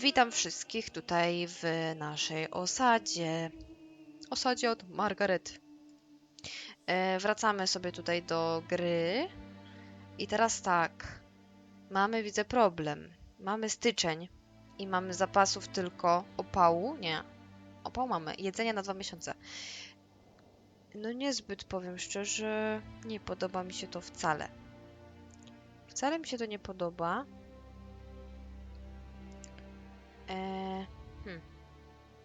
Witam wszystkich tutaj w naszej osadzie. Osadzie od Margaret. E, wracamy sobie tutaj do gry. I teraz tak. Mamy, widzę, problem. Mamy styczeń i mamy zapasów tylko opału. Nie. Opał mamy. Jedzenia na dwa miesiące. No niezbyt, powiem szczerze, nie podoba mi się to wcale. Wcale mi się to nie podoba. Eee, hmm.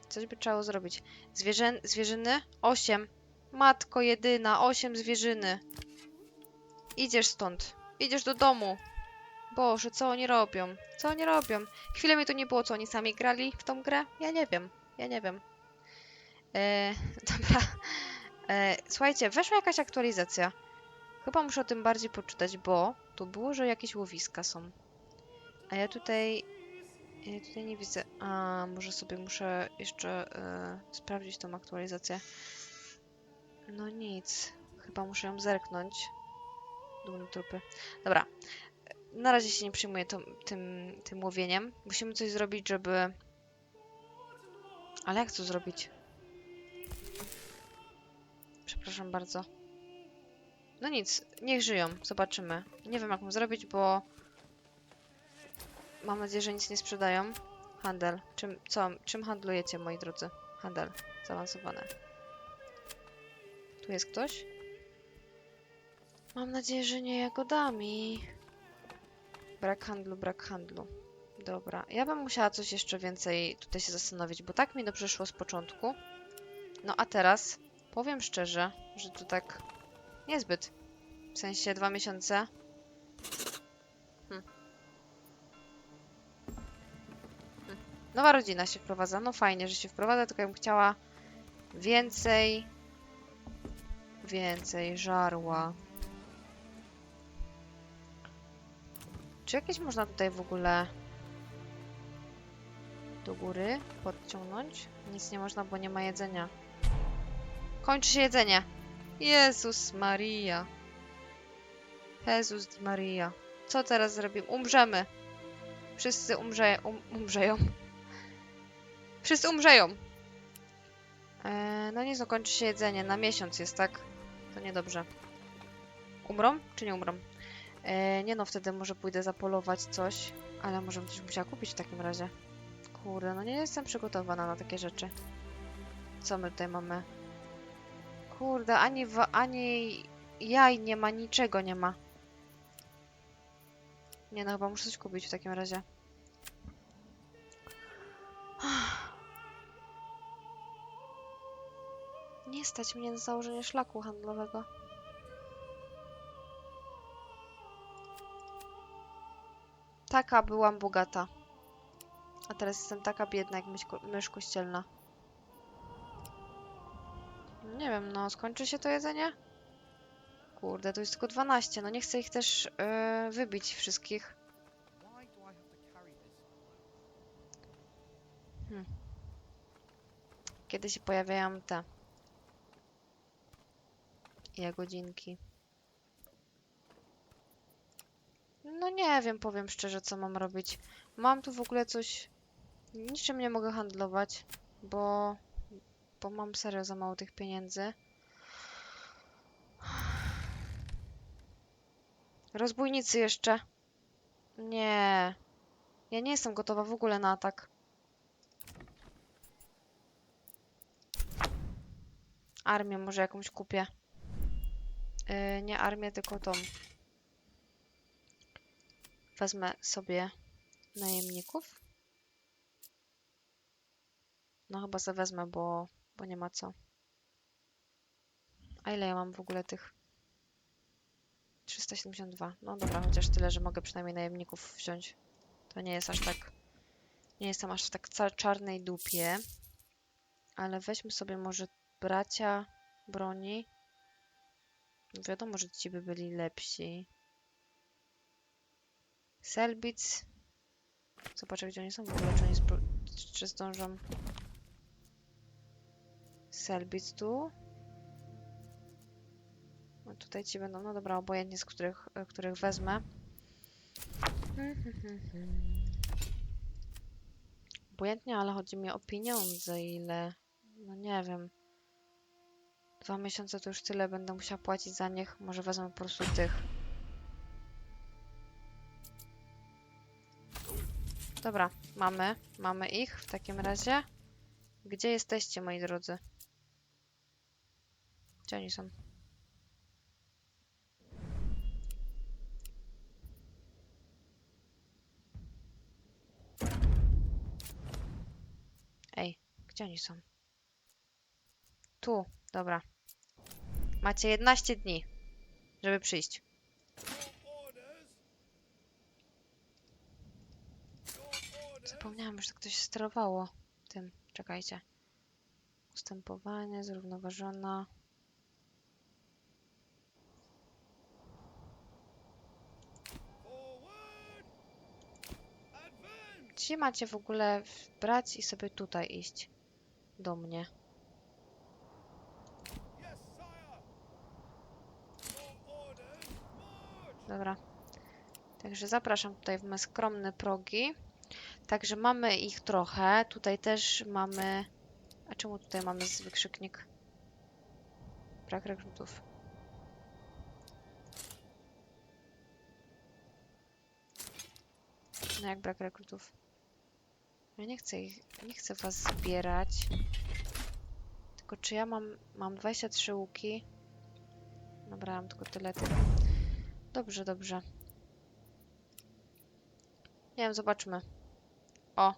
Coś by trzeba zrobić. Zwierzę, zwierzyny? Osiem. Matko jedyna, osiem zwierzyny. Idziesz stąd. Idziesz do domu. Boże, co oni robią? Co oni robią? Chwilę mi to nie było, co oni sami grali w tą grę? Ja nie wiem. Ja nie wiem. Eee, dobra. Eee, słuchajcie, weszła jakaś aktualizacja. Chyba muszę o tym bardziej poczytać, bo tu było, że jakieś łowiska są. A ja tutaj ja tutaj nie widzę. A, może sobie muszę jeszcze e, sprawdzić tą aktualizację. No nic. Chyba muszę ją zerknąć. Dumne trupy. Dobra. Na razie się nie przyjmuję tą, tym, tym łowieniem. Musimy coś zrobić, żeby... Ale jak to zrobić? Przepraszam bardzo. No nic, niech żyją. Zobaczymy. Nie wiem, jak mam zrobić, bo... Mam nadzieję, że nic nie sprzedają. Handel. Czym, co, czym handlujecie, moi drodzy? Handel. Zaawansowany. Tu jest ktoś? Mam nadzieję, że nie jagodami. Brak handlu, brak handlu. Dobra. Ja bym musiała coś jeszcze więcej tutaj się zastanowić, bo tak mi dobrze szło z początku. No a teraz powiem szczerze, że to tak niezbyt. W sensie dwa miesiące. Nowa rodzina się wprowadza. No fajnie, że się wprowadza, tylko ja bym chciała więcej, więcej żarła. Czy jakieś można tutaj w ogóle do góry podciągnąć? Nic nie można, bo nie ma jedzenia. Kończy się jedzenie. Jezus Maria. Jezus Maria. Co teraz zrobimy? Umrzemy. Wszyscy umrze um umrzeją. Wszyscy umrzeją. Eee, no nie, no kończy się jedzenie. Na miesiąc jest, tak? To niedobrze. Umrą? Czy nie umrą? Eee, nie no, wtedy może pójdę zapolować coś. Ale może bym coś musiała kupić w takim razie. Kurde, no nie jestem przygotowana na takie rzeczy. Co my tutaj mamy? Kurde, ani, wa- ani jaj nie ma, niczego nie ma. Nie no, chyba muszę coś kupić w takim razie. Stać mnie na założenie szlaku handlowego. Taka byłam bogata. A teraz jestem taka biedna jak mysz, ko- mysz kościelna. Nie wiem, no skończy się to jedzenie? Kurde, to jest tylko 12. No nie chcę ich też yy, wybić wszystkich. This? Kiedy się pojawiają te jagodzinki. No nie wiem, powiem szczerze, co mam robić. Mam tu w ogóle coś... Niczym nie mogę handlować, bo... Bo mam serio za mało tych pieniędzy. Rozbójnicy jeszcze. Nie. Ja nie jestem gotowa w ogóle na atak. Armię może jakąś kupię. Yy, nie armię, tylko tą. Wezmę sobie najemników. No chyba sobie wezmę, bo, bo nie ma co. A ile ja mam w ogóle tych? 372. No dobra, chociaż tyle, że mogę przynajmniej najemników wziąć. To nie jest aż tak... Nie jestem aż w tak czarnej dupie. Ale weźmy sobie może bracia broni. Wiadomo, że ci by byli lepsi. Selbic. Zobaczę, gdzie oni są w ogóle, czy, oni spró- czy zdążą. Selbic tu. No tutaj ci będą, no dobra, obojętnie z których, e, których wezmę. Obojętnie, ale chodzi mi o pieniądze, ile... No nie wiem. Dwa miesiące to już tyle będę musiała płacić za nich. Może wezmę po prostu tych. Dobra, mamy. Mamy ich w takim razie. Gdzie jesteście, moi drodzy? Gdzie oni są? Ej, gdzie oni są? Tu, dobra. Macie 11 dni, żeby przyjść. Zapomniałam, że to ktoś sterowało tym. Czekajcie. Ustępowanie, zrównoważona. Gdzie macie w ogóle brać i sobie tutaj iść? Do mnie. Dobra. Także zapraszam tutaj w me skromne progi. Także mamy ich trochę. Tutaj też mamy... A czemu tutaj mamy z- wykrzyknik? Brak rekrutów. No jak brak rekrutów? Ja nie chcę ich... Nie chcę was zbierać. Tylko czy ja mam... Mam 23 łuki. Nabrałam tylko tyle tych. Dobrze, dobrze. Nie wiem, zobaczmy. O!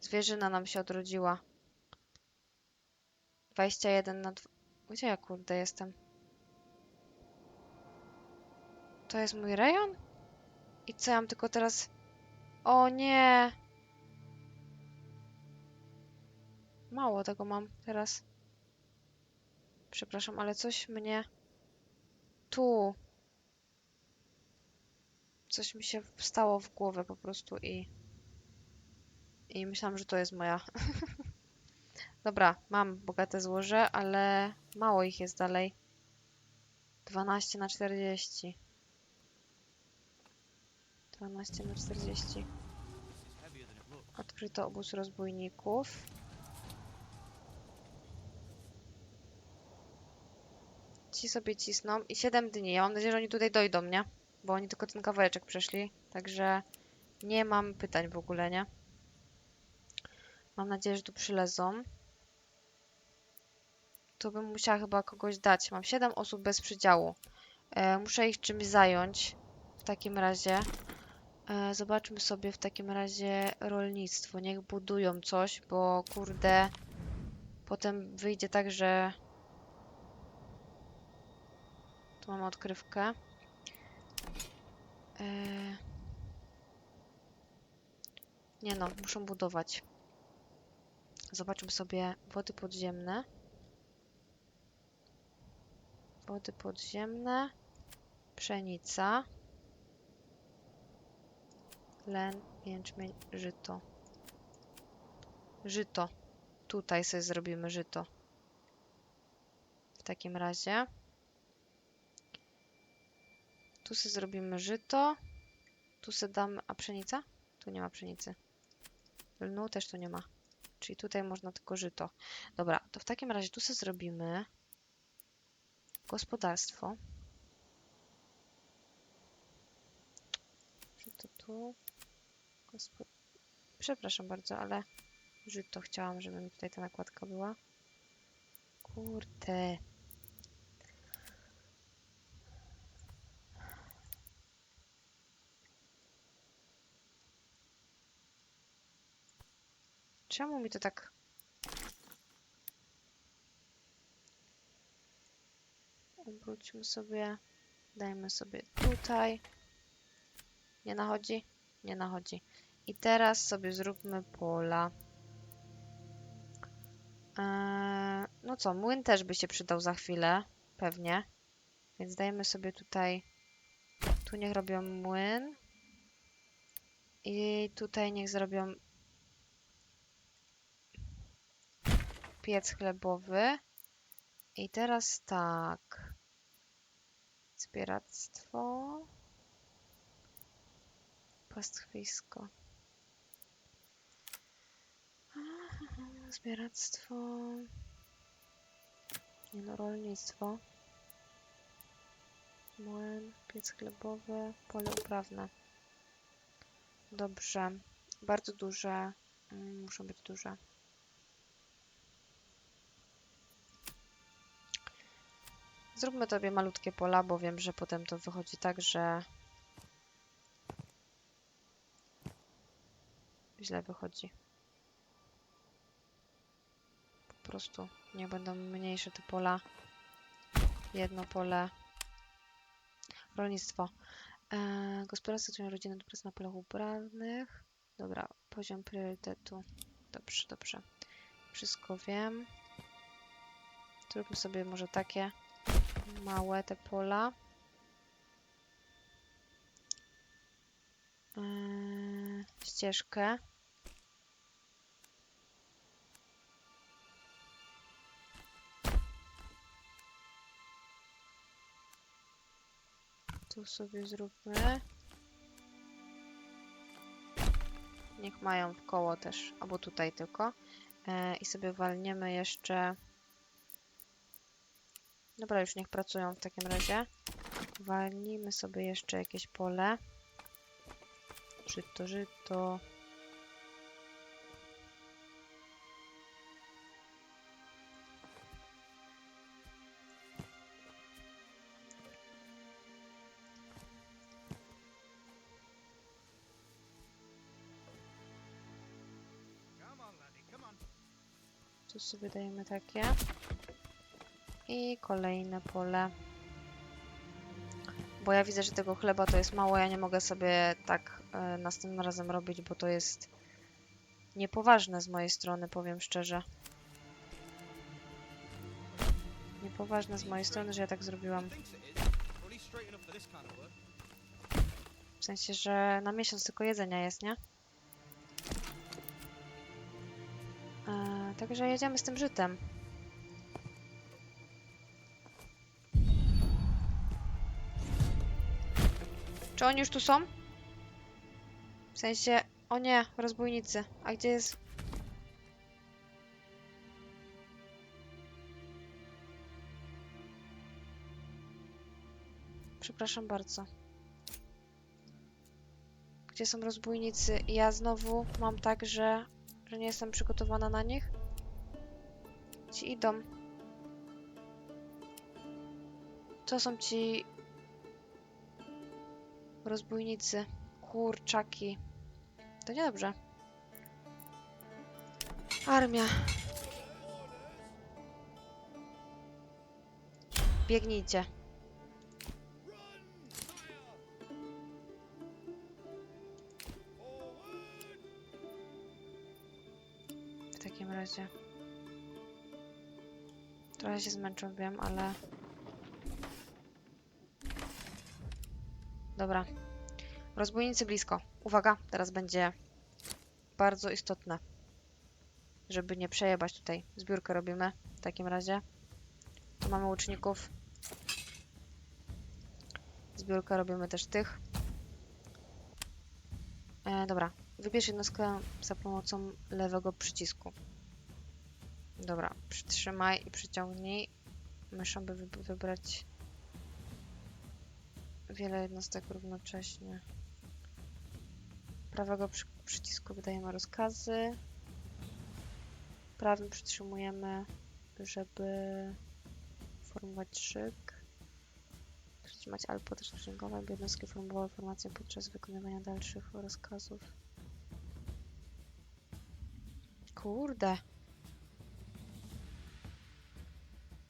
Zwierzyna nam się odrodziła. 21 na... dw- Gdzie ja kurde jestem? To jest mój rejon? I co ja mam tylko teraz... O nie! Mało tego mam teraz. Przepraszam, ale coś mnie... Tu. Coś mi się wstało w głowę po prostu i... I myślałam, że to jest moja. Dobra, mam bogate złoże, ale mało ich jest dalej. 12 na 40. 12 na 40. This is heavier than it looks. Odkryto obóz rozbójników. Ci sobie cisną i 7 dni. Ja mam nadzieję, że oni tutaj dojdą, nie? Bo oni tylko ten kawałeczek przeszli. Także nie mam pytań w ogóle, nie? Mam nadzieję, że tu przylezą. Tu bym musiała chyba kogoś dać. Mam 7 osób bez przydziału. E, muszę ich czymś zająć. W takim razie. E, zobaczmy sobie w takim razie rolnictwo. Niech budują coś, bo kurde. Potem wyjdzie tak, że. Tu mamy odkrywkę. E... Nie no, muszą budować. Zobaczmy sobie wody podziemne. Wody podziemne. Pszenica. Len, jęczmień, żyto. Żyto. Tutaj sobie zrobimy żyto. W takim razie. Tu sobie zrobimy żyto. Tu sobie damy... A pszenica? Tu nie ma pszenicy. Lnu też tu nie ma. Czyli tutaj można tylko żyto. Dobra, to w takim razie tu sobie zrobimy gospodarstwo. Żyto tu. Gospo... Przepraszam bardzo, ale żyto chciałam, żeby mi tutaj ta nakładka była. Kurde. Czemu mi to tak... Obróćmy sobie. Dajmy sobie tutaj. Nie nachodzi? Nie nachodzi. I teraz sobie zróbmy pola. Eee, no co, młyn też by się przydał za chwilę. Pewnie. Więc dajmy sobie tutaj... Tu niech robią młyn. I tutaj niech zrobią piec chlebowy. I teraz tak. Zbieractwo. Pastwisko. Zbieractwo. Nie no, rolnictwo. Młyn, piec chlebowy, pole uprawne. Dobrze. Bardzo duże. mm, Muszą być duże. Zróbmy tobie malutkie pola, bo wiem, że potem to wychodzi tak, że źle wychodzi. Po prostu niech będą mniejsze te pola. Jedno pole. Rolnictwo. Eee, gospodarstwo twoją rodzinę do na polach uprawnych. Dobra, poziom priorytetu. Dobrze, dobrze. Wszystko wiem. Zróbmy sobie może takie małe te pola. Eee, ścieżkę. Tu sobie zróbmy. Niech mają w koło też, albo tutaj tylko. E, I sobie walniemy jeszcze. Dobra, już niech pracują w takim razie. Walnijmy sobie jeszcze jakieś pole. Żyto, żyto. Tu sobie dajemy takie. I kolejne pole. Bo ja widzę, że tego chleba to jest mało. Ja nie mogę sobie tak e, następnym razem robić, bo to jest niepoważne z mojej strony, powiem szczerze. Niepoważne z mojej strony, że ja tak zrobiłam. W sensie, że na miesiąc tylko jedzenia jest, nie? E, także jedziemy z tym żytem. Czy oni już tu są? W sensie, o nie, rozbójnicy. A gdzie jest... Przepraszam bardzo. Gdzie są rozbójnicy? Ja znowu mam tak, że, że nie jestem przygotowana na nich. Ci idą. To są ci rozbójnicy. Kurczaki. To niedobrze. Armia. Biegnijcie. W takim razie. Trochę się zmęczą, wiem, ale... Dobra. Rozbójnicy blisko. Uwaga, teraz będzie bardzo istotne. Żeby nie przejebać tutaj. Zbiórkę robimy w takim razie. Tu mamy łuczników. Zbiórkę robimy też tych. E, dobra. Wybierz jednostkę za pomocą lewego przycisku. Dobra, przytrzymaj i przyciągnij myszą, by wy- wybrać wiele jednostek równocześnie. Prawego przy przycisku wydajemy rozkazy. Prawym przytrzymujemy, żeby formować szyk. Przytrzymać albo też księgowe, by jednostki formowały formację podczas wykonywania dalszych rozkazów. Kurde.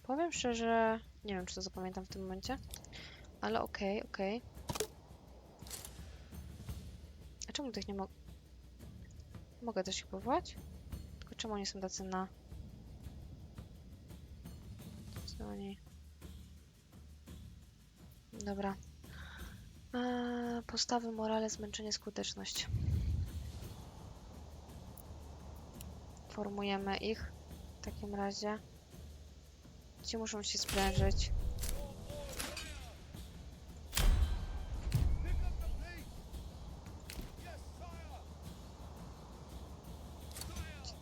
Powiem szczerze, nie wiem czy to zapamiętam w tym momencie, ale okej, okej. A czemu tych nie mogę? Mogę też ich powołać? Tylko czemu oni są tacy na... Co oni... Dobra. Eee, postawy, morale, zmęczenie, skuteczność. Formujemy ich w takim razie. Ci muszą się sprężyć.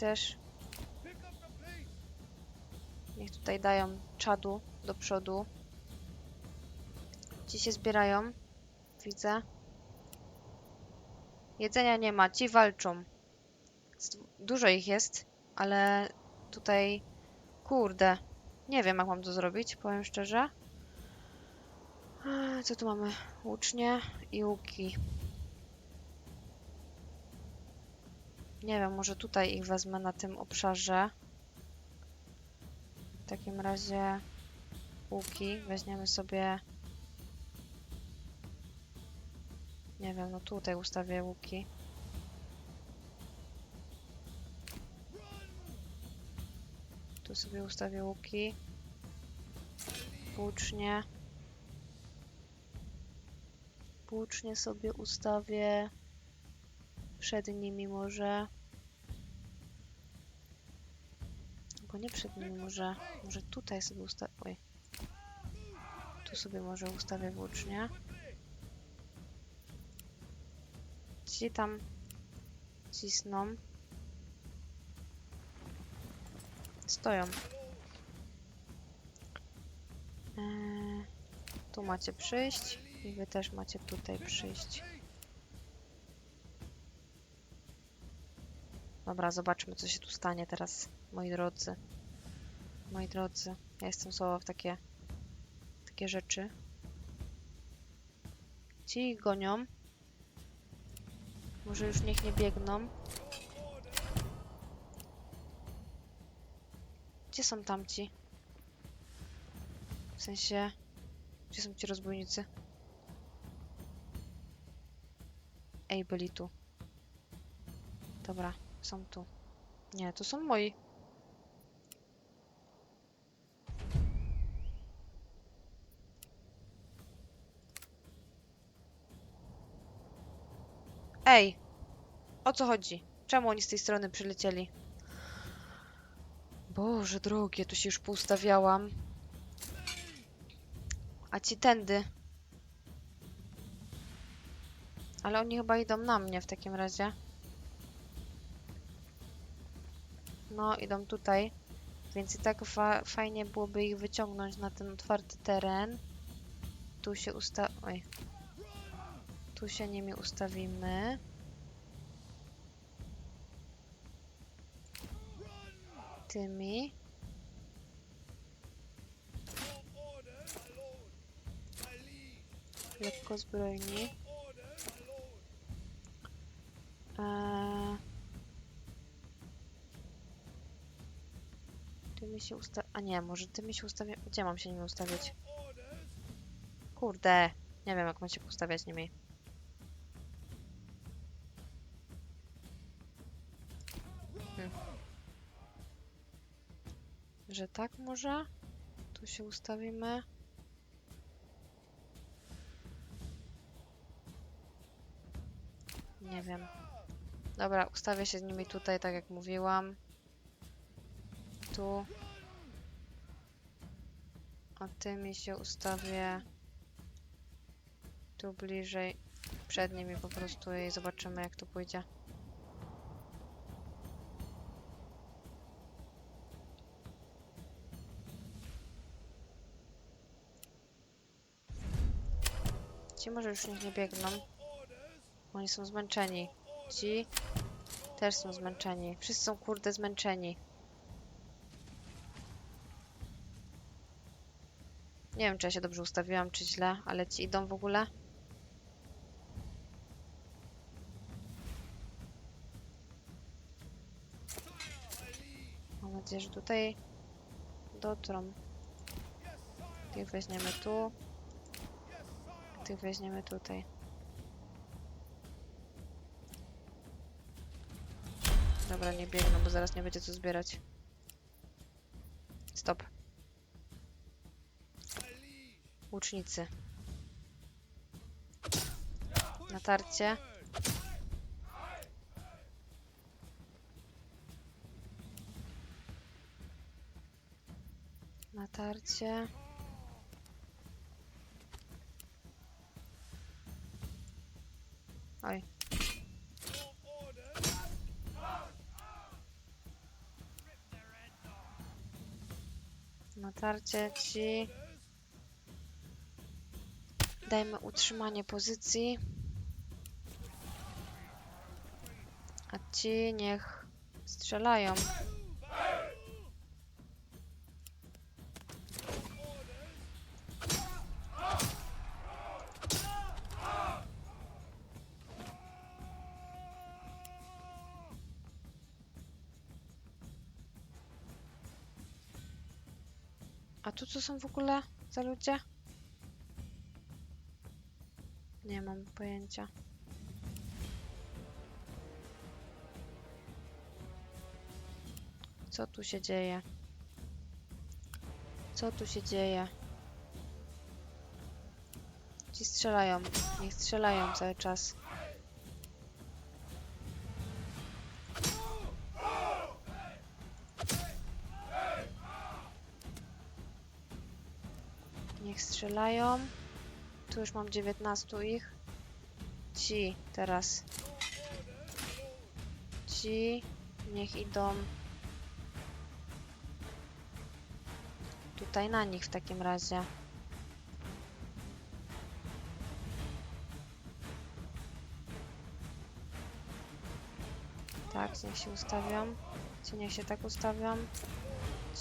Też. Niech tutaj dają czadu do przodu. Ci się zbierają. Widzę. Jedzenia nie ma, ci walczą. Dużo ich jest, ale tutaj, kurde, nie wiem jak mam to zrobić, powiem szczerze. Co tu mamy? Łucznie i łuki. Nie wiem, może tutaj ich wezmę na tym obszarze. W takim razie łuki weźmiemy sobie. Nie wiem, no tutaj ustawię łuki. Tu sobie ustawię łuki. Włócznie. Włócznie sobie ustawię. Przed nimi może. Bo nie przed nimi może. Może tutaj sobie ustawię. Oj. Tu sobie może ustawię włócznie. Ci tam cisną. Stoją. Eee, tu macie przyjść i wy też macie tutaj przyjść. Dobra, zobaczmy co się tu stanie teraz, moi drodzy. Moi drodzy, ja jestem słaba w takie, takie rzeczy. Ci ich gonią. Może już niech nie biegną. Gdzie są tamci? W sensie, gdzie są ci rozbójnicy? Ej, byli tu. Dobra, są tu. Nie, to są moi. Ej! O co chodzi? Czemu oni z tej strony przylecieli? Boże drogie, tu się już poustawiałam. A ci tędy. Ale oni chyba idą na mnie w takim razie. No, idą tutaj. Więc i tak fa fajnie byłoby ich wyciągnąć na ten otwarty teren. Tu się usta... Oj. Tu się nimi ustawimy. Tymi. Lekko zbrojni. Eee... Się usta... A nie, może tymi się ustawię... Gdzie mam się nimi ustawiać? Kurde. Nie wiem, jak mam się ustawiać nimi. Hmm. Że tak może? Tu się ustawimy. Nie wiem. Dobra, ustawię się z nimi tutaj, tak jak mówiłam. Tu. A tymi się ustawię tu bliżej przed nimi po prostu i zobaczymy jak to pójdzie. Ci może już niech nie biegną. Oni są zmęczeni. Ci też są zmęczeni. Wszyscy są kurde zmęczeni. Nie wiem, czy ja się dobrze ustawiłam, czy źle, ale ci idą w ogóle. Mam nadzieję, że tutaj dotrą. Tych weźmiemy tu. Tych weźmiemy tutaj. Dobra, nie biegną, bo zaraz nie będzie co zbierać. Stop. Łucznicy. Natarcie. Natarcie. Oj. Natarcie ci. Dajmy utrzymanie pozycji. A ci niech strzelają. A tu co są w ogóle za ludzie? Pojęcia. Co tu się dzieje? Co tu się dzieje? Ci strzelają. Niech strzelają cały czas. Niech strzelają. Tu już mam 19 ich. Ci teraz. Ci niech idą tutaj na nich w takim razie. Tak, niech się ustawią. Ci niech się tak ustawią.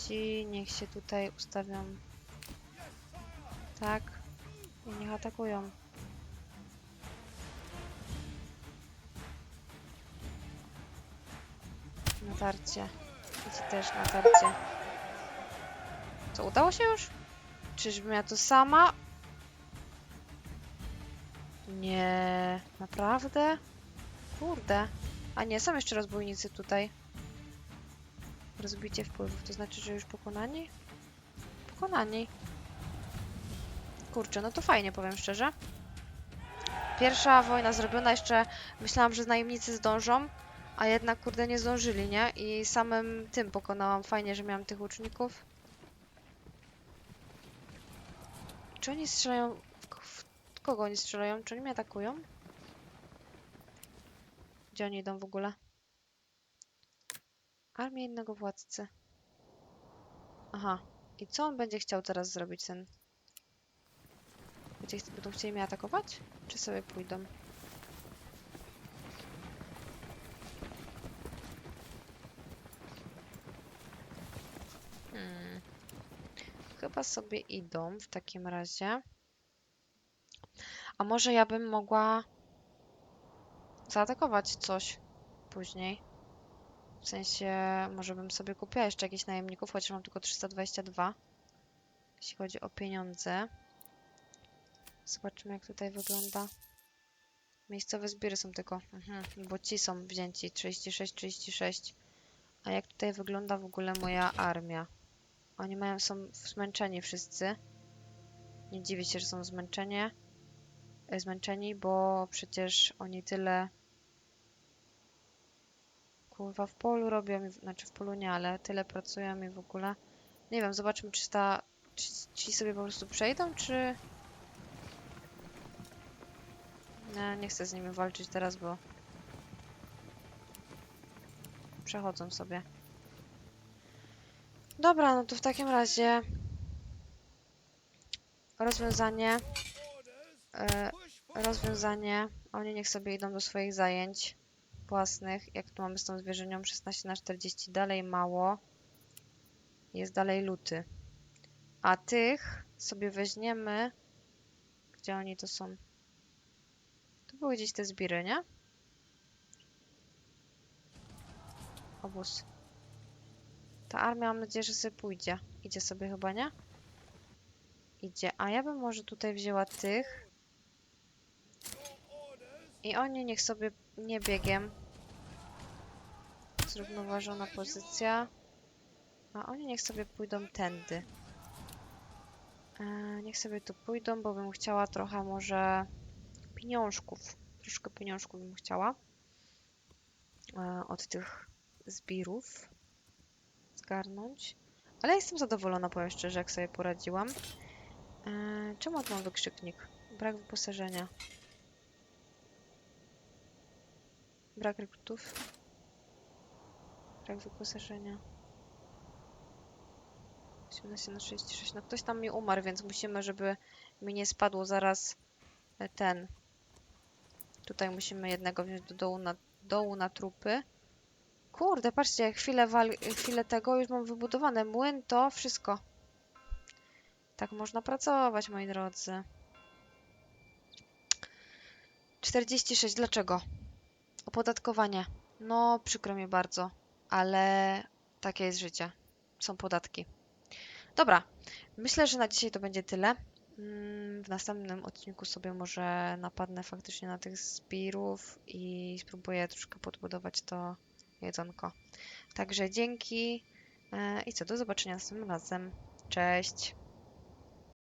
Ci niech się tutaj ustawią. Tak. I niech atakują. Natarcie. I ci też natarcie. Co, udało się już? Czyżbym ja to sama? Nie, naprawdę? Kurde. A nie, są jeszcze rozbójnicy tutaj. Rozbicie wpływów, to znaczy, że już pokonani? Pokonani. Kurczę, no to fajnie, powiem szczerze. Pierwsza wojna zrobiona, jeszcze myślałam, że najemnicy zdążą, a jednak, kurde, nie zdążyli, nie? I samym tym pokonałam. Fajnie, że miałam tych łuczników. Czy oni strzelają... w kogo oni strzelają? Czy oni mnie atakują? Gdzie oni idą w ogóle? Armię innego władcy. Aha. I co on będzie chciał teraz zrobić, ten... Będą chcieli mnie atakować? Czy sobie pójdą? Chyba sobie idą w takim razie. A może ja bym mogła zaatakować coś później. W sensie, może bym sobie kupiła jeszcze jakichś najemników, chociaż mam tylko 322. Jeśli chodzi o pieniądze. Zobaczymy, jak tutaj wygląda. Miejscowe zbiory są tylko, mhm, bo ci są wzięci 36, 36. A jak tutaj wygląda w ogóle moja armia? Oni mają, są zmęczeni wszyscy. Nie dziwię się, że są zmęczeni. e, Zmęczeni, bo przecież oni tyle kurwa w polu robią, znaczy w polu nie, ale tyle pracują i w ogóle. Nie wiem, zobaczmy czy ta, czy ci sobie po prostu przejdą, czy... Nie, nie chcę z nimi walczyć teraz, bo przechodzą sobie. Dobra, no to w takim razie rozwiązanie e, rozwiązanie oni niech sobie idą do swoich zajęć własnych. Jak tu mamy z tą zwierzynią 16 na 40 dalej mało. Jest dalej luty. A tych sobie weźmiemy gdzie oni to są? Tu były gdzieś te zbiry, nie? Obóz. Ta armia mam nadzieję, że sobie pójdzie. Idzie sobie chyba, nie? Idzie. A ja bym może tutaj wzięła tych. I oni niech sobie nie biegiem. Zrównoważona pozycja. A oni niech sobie pójdą tędy. E, niech sobie tu pójdą, bo bym chciała trochę może pieniążków. Troszkę pieniążków bym chciała. E, od tych zbirów zgarnąć. Ale jestem zadowolona, powiem szczerze, jak sobie poradziłam. E, czemu tu mam wykrzyknik? Brak wyposażenia. Brak rekrutów. Brak wyposażenia. 17 na 36. No ktoś tam mi umarł, więc musimy, żeby mi nie spadło zaraz e, ten. Tutaj musimy jednego wziąć do dołu na, dołu na trupy. Kurde, patrzcie, chwilę, wal, chwilę tego już mam wybudowane. Młyn to wszystko. Tak można pracować, moi drodzy. 46. Dlaczego? Opodatkowanie. No, przykro mi bardzo, ale takie jest życie. Są podatki. Dobra, myślę, że na dzisiaj to będzie tyle. Mm, W następnym odcinku sobie może napadnę faktycznie na tych zbirów i spróbuję troszkę podbudować to jedzonko. Także dzięki e, i co, do zobaczenia następnym razem. Cześć!